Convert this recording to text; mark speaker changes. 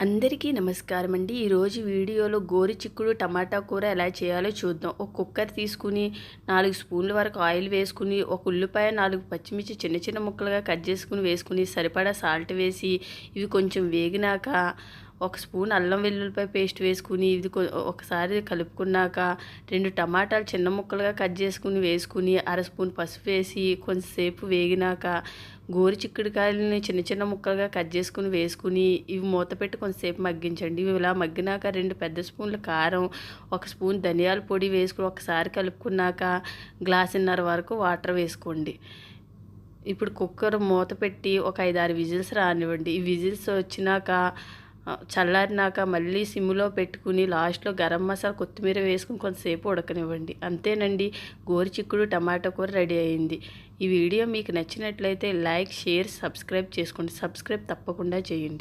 Speaker 1: అందరికీ నమస్కారం అండి. ఈరోజు వీడియోలో గోరి చిక్కుడు టమాటా కూర ఎలా చేయాలో చూద్దాం. ఒక కుక్కర్ తీసుకుని నాలుగు స్పూన్ల వరకు ఆయిల్ వేసుకుని ఒక ఉల్లిపాయ నాలుగు పచ్చిమిర్చి చిన్న చిన్న ముక్కలుగా కట్ చేసుకుని వేసుకుని సరిపడా సాల్ట్ వేసి ఇవి కొంచెం వేగినాక ఒక స్పూన్ అల్లం వెల్లుల్లిపాయ పేస్ట్ వేసుకుని ఇది ఒకసారి కలుపుకున్నాక రెండు టమాటాలు చిన్న ముక్కలుగా కట్ చేసుకుని వేసుకుని అర స్పూన్ పసుపు వేసి కొంచెంసేపు వేగినాక గోరు చిక్కుడుకాయలని చిన్న చిన్న ముక్కలుగా కట్ చేసుకుని వేసుకుని ఇవి మూత పెట్టి కొంతసేపు మగ్గించండి. ఇవి ఇలా మగ్గినాక రెండు పెద్ద స్పూన్ల కారం ఒక స్పూన్ ధనియాల పొడి వేసుకుని ఒకసారి కలుపుకున్నాక గ్లాసున్నర వరకు వాటర్ వేసుకోండి. ఇప్పుడు కుక్కర్ మూత పెట్టి ఒక ఐదారు విజిల్స్ రానివ్వండి. ఈ విజిల్స్ వచ్చినాక చల్లారినాక మళ్ళీ సిమ్లో పెట్టుకుని లాస్ట్లో గరం మసాలా కొత్తిమీర వేసుకుని కొంతసేపు ఉడకనివ్వండి. అంతేనండి గోరు చిక్కుడు టమాటా కూర రెడీ అయింది. ఈ వీడియో మీకు నచ్చినట్లయితే లైక్ షేర్ సబ్స్క్రైబ్ చేసుకోండి. సబ్స్క్రైబ్ తప్పకుండా చేయండి.